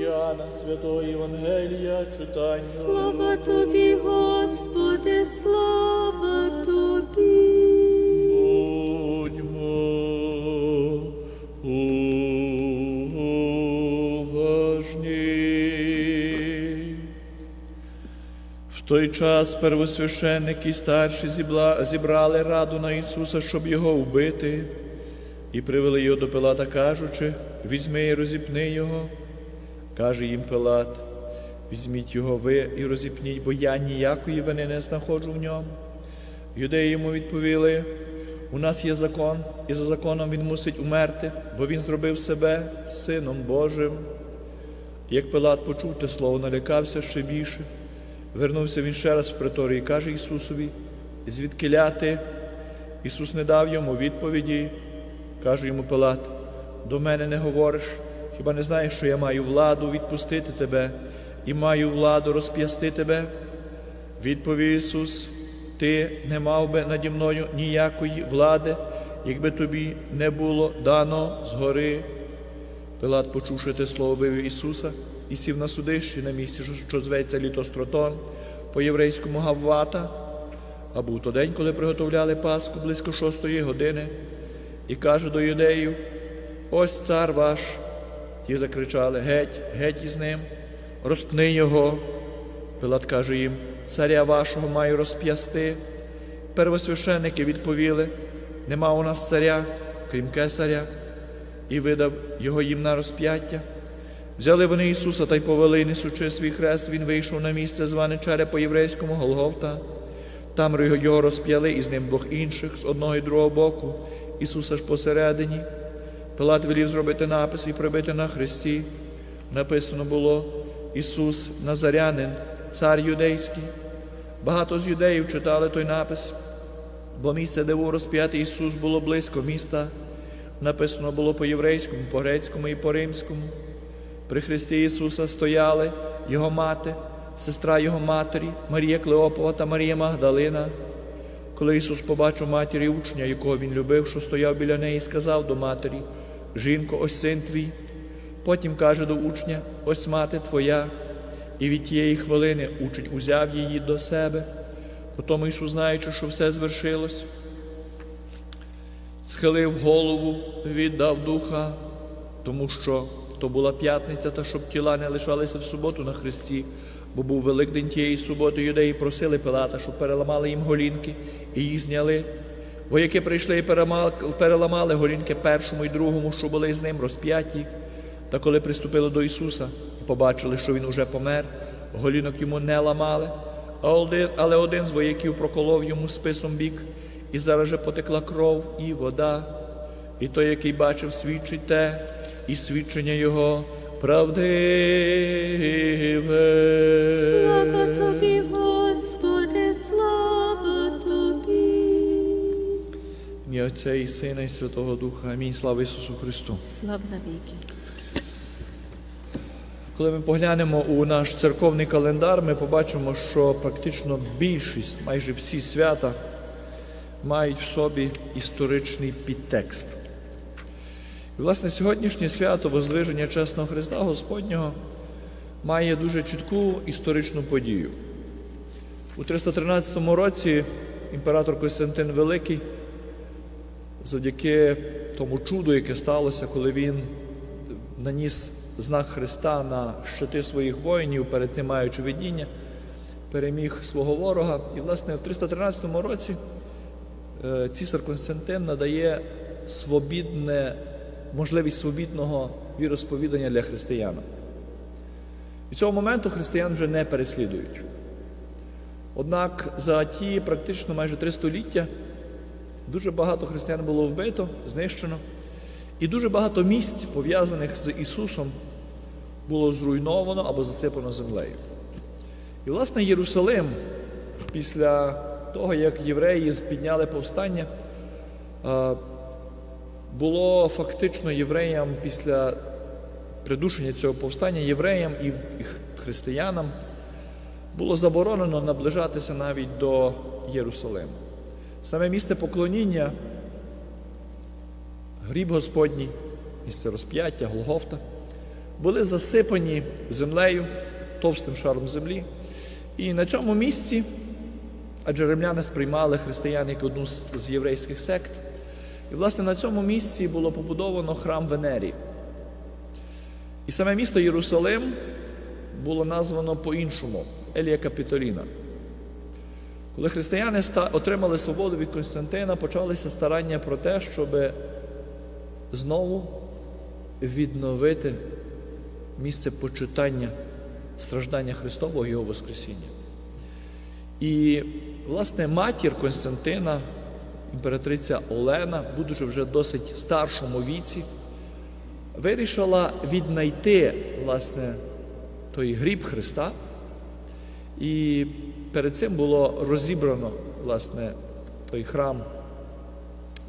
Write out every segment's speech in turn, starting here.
Яна, Святого Євангелія, читання. Слава тобі, Господи, слава тобі. Будьмо уважні. В той час первосвященники і старші зібрали раду на Ісуса, щоб його вбити, і привели його до Пилата, кажучи, візьми і розіпни його. Каже їм Пилат, візьміть його ви і розіпніть, бо я ніякої вини не знаходжу в ньому. Юдеї йому відповіли: у нас є закон, і за законом він мусить умерти, бо він зробив себе сином Божим. Як Пилат почув те слово, налякався ще більше. Вернувся він ще раз в приторію і каже Ісусові, звідки ляти? Ісус не дав йому відповіді. Каже йому Пилат, до мене не говориш, хіба не знаєш, що я маю владу відпустити тебе і маю владу розп'ясти тебе? Відповів Ісус, ти не мав би наді мною ніякої влади, якби тобі не було дано згори. Пилат, почувши те слово, вивів Ісуса і сів на судищі на місці, що зветься Літостротон, по єврейському Гаввата. А був то день, коли приготовляли Пасху близько шостої години, і каже до юдеїв: Ось цар ваш. Ті закричали: Геть, геть із ним, розпни його. Пилат каже їм: Царя вашого маю розп'ясти. Первосвященники відповіли: Нема у нас царя, крім кесаря, і видав його їм на розп'яття. Взяли вони Ісуса та й повели, несучи свій хрест, він вийшов на місце, зване Чере по єврейському Голгофта. Там його розп'яли і з ним двох інших з одного і другого боку, Ісуса ж посередині. Пилат велів зробити напис і прибити на хресті. Написано було Ісус Назарянин, цар юдейський. Багато з юдеїв читали той напис, бо місце, де був розп'ятий Ісус, було близько міста. Написано було по-єврейському, по-грецькому і по-римському. При Христі Ісуса стояли Його мати, сестра Його матері, Марія Клеопова та Марія Магдалина. Коли Ісус побачив матері учня, якого Він любив, що стояв біля неї, сказав до матері: Жінко, ось син твій. Потім каже до учня: Ось мати твоя. І від тієї хвилини учень узяв її до себе. Потім Ісус, знаючи, що все звершилось, схилив голову, віддав духа, тому що то була п'ятниця, та щоб тіла не лишалися в суботу на Христі, бо був Великдень тієї суботи, юдеї просили Пилата, щоб переламали їм голінки і їх зняли. Вояки прийшли і переламали голінки першому і другому, що були з ним розп'яті. Та коли приступили до Ісуса і побачили, що Він уже помер, голінок йому не ламали, але один з вояків проколов йому списом бік, і зараз же потекла кров і вода. І той, який бачив, свідчить те, і свідчення його правдиве. Слава тобі, Отця і Сина, і Святого Духа. Амінь. Слава Ісусу Христу. Слава навіки. Коли ми поглянемо у наш церковний календар, ми побачимо, що практично більшість, майже всі свята мають в собі історичний підтекст. І, власне, сьогоднішнє свято Воздвиження Чесного Христа Господнього має дуже чітку історичну подію. У 313 році імператор Костянтин Великий, завдяки тому чуду, яке сталося, коли він наніс знак Христа на щити своїх воїнів, перед цим маючи видіння, переміг свого ворога. І, власне, в 313 році е, цісар Константин надає свобідне, можливість свобідного віросповідання для християн. Від цього моменту християн вже не переслідують. Однак за ті практично майже три століття дуже багато християн було вбито, знищено, і дуже багато місць, пов'язаних з Ісусом, було зруйновано або засипано землею. І, власне, Єрусалим після того, як євреї підняли повстання, було фактично євреям після придушення цього повстання, євреям і християнам було заборонено наближатися навіть до Єрусалиму. Саме місце поклоніння, гріб Господній, місце розп'яття, Голгофта, були засипані землею, товстим шаром землі. І на цьому місці, адже римляни сприймали християн як одну з, єврейських сект. І, власне, на цьому місці було побудовано храм Венерії. І саме місто Єрусалим було названо по-іншому Елія Капітоліна. Коли християни отримали свободу від Константина, почалися старання про те, щоб знову відновити місце почитання страждання Христового і Його Воскресіння. І, власне, матір Константина, імператриця Олена, будучи вже досить старшому віці, вирішила віднайти власне, той гріб Христа. І перед цим було розібрано власне, той храм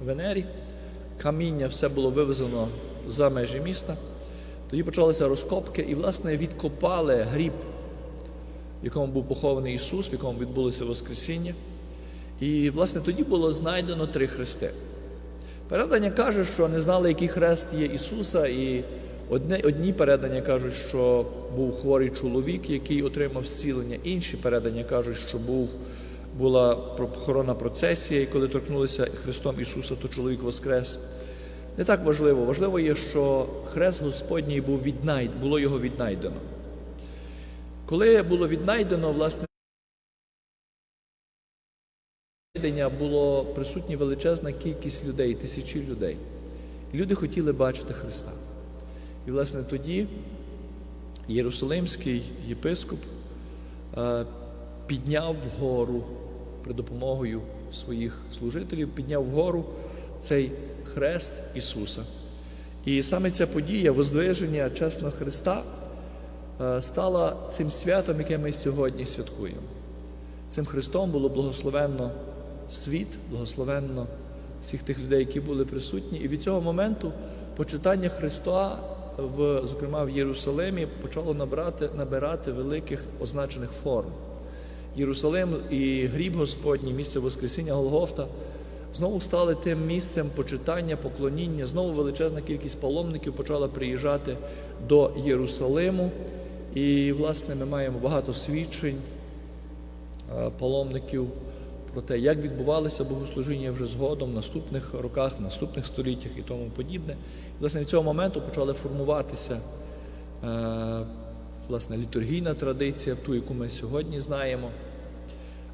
Венері. Каміння все було вивезено за межі міста. Тоді почалися розкопки і, власне, відкопали гріб, в якому був похований Ісус, в якому відбулося Воскресіння. І, власне, тоді було знайдено три хрести. Передання каже, що не знали, який хрест є Ісуса, і одне, одні передання кажуть, що був хворий чоловік, який отримав зцілення. Інші передання кажуть, що був, була похоронна процесія, і коли торкнулися Христом Ісуса, то чоловік воскрес. Не так важливо. Важливо є, що хрест Господній був віднайд, було його віднайдено. Коли було віднайдено, власне, було присутня величезна кількість людей, тисячі людей. І люди хотіли бачити Христа. І, власне, тоді Єрусалимський єпископ е, підняв вгору при допомогою своїх служителів, підняв вгору цей хрест Ісуса. І саме ця подія, воздвиження чесного Христа, е, стала цим святом, яке ми сьогодні святкуємо. Цим Христом було благословенно світ, благословенно всіх тих людей, які були присутні. І від цього моменту почитання Христа, в, зокрема в Єрусалимі, почало набрати, набирати великих означених форм. Єрусалим і гріб Господній, місце Воскресіння Голгофта, знову стали тим місцем почитання, поклоніння. Знову величезна кількість паломників почала приїжджати до Єрусалиму. І, власне, ми маємо багато свідчень е, паломників про те, як відбувалися богослужіння вже згодом, в наступних роках, в наступних століттях і тому подібне. Власне, від цього моменту почали формуватися е, власне, літургійна традиція, ту, яку ми сьогодні знаємо.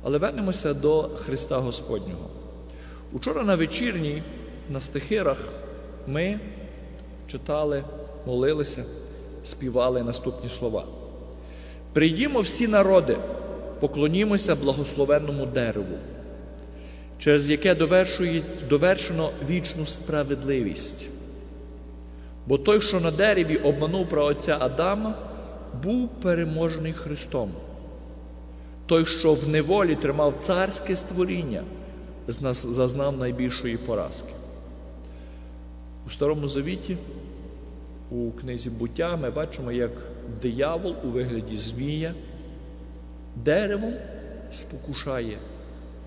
Але вернемося до Христа Господнього. Учора на вечірній на стихирах ми читали, молилися, співали наступні слова. Прийдімо всі народи, поклонімося благословенному дереву, через яке довершено вічну справедливість. Бо той, що на дереві обманув праотця Адама, був переможений Христом. Той, що в неволі тримав царське створіння, зазнав найбільшої поразки. У Старому Завіті, у книзі буття, ми бачимо, як диявол у вигляді Змія деревом спокушає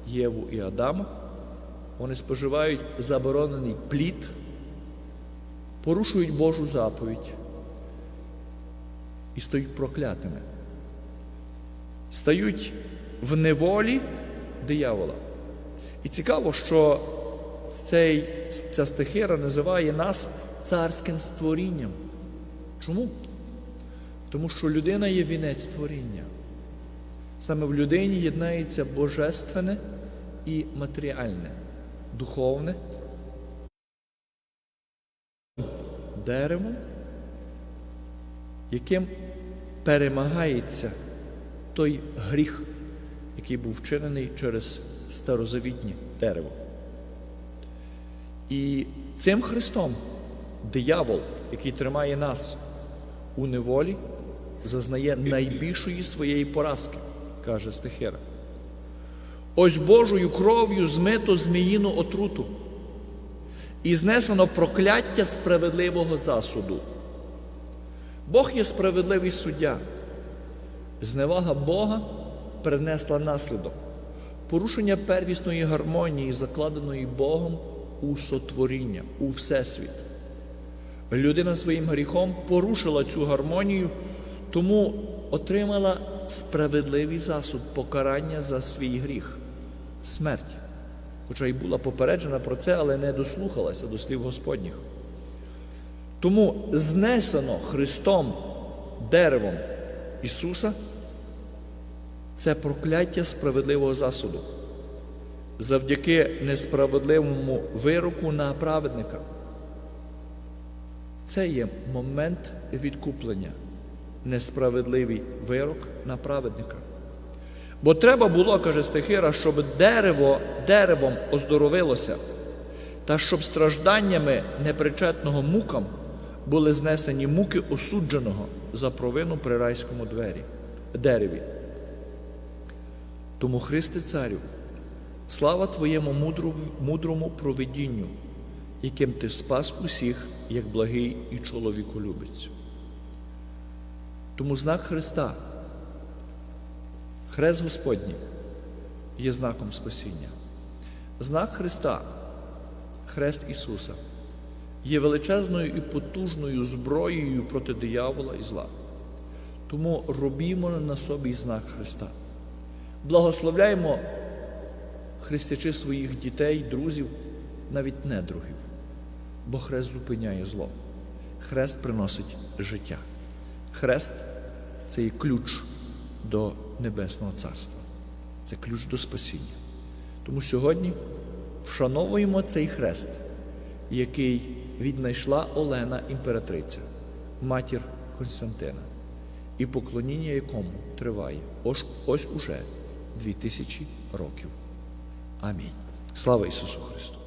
Єву і Адама. Вони споживають заборонений плід, порушують Божу заповідь і стають проклятими. Стають в неволі диявола. І цікаво, що цей, ця стихира називає нас царським створінням. Чому? Тому що людина є вінець створіння. Саме в людині єднається божественне і матеріальне, духовне, деревом, яким перемагається той гріх, який був вчинений через старозавітнє дерево. І цим Христом диявол, який тримає нас у неволі, зазнає найбільшої своєї поразки, каже Стихира. Ось Божою кров'ю змито зміїну отруту і знесено прокляття справедливого засуду. Бог є справедливий суддя. Зневага Бога принесла наслідок порушення первісної гармонії, закладеної Богом у сотворіння, у Всесвіт. Людина своїм гріхом порушила цю гармонію, тому отримала справедливий засуд покарання за свій гріх смерть. Хоча й була попереджена про це, але не дослухалася до слів Господніх. Тому знесено Христом деревом Ісуса це прокляття справедливого засуду завдяки несправедливому вироку на праведника. Це є момент відкуплення, несправедливий вирок на праведника. Бо треба було, каже Стихира, щоб дерево деревом оздоровилося, та щоб стражданнями непричетного мукам були знесені муки осудженого за провину при райському двері, дереві. Тому, Христе Царю, слава Твоєму мудру- мудрому провидінню, яким ти спас усіх, як благий і чоловіколюбець. Тому знак Христа, Хрест Господній, є знаком спасіння. Знак Христа, Хрест Ісуса, є величезною і потужною зброєю проти диявола і зла. Тому робімо на собі знак Христа. Благословляємо хрестячи своїх дітей, друзів, навіть недругів, бо хрест зупиняє зло. Хрест приносить життя. Хрест це є ключ до Небесного Царства, це ключ до спасіння. Тому сьогодні вшановуємо цей хрест, який віднайшла Олена імператриця, матір Константина, і поклоніння якому триває ось, уже дві тисячі років. Амінь. Слава Ісусу Христу!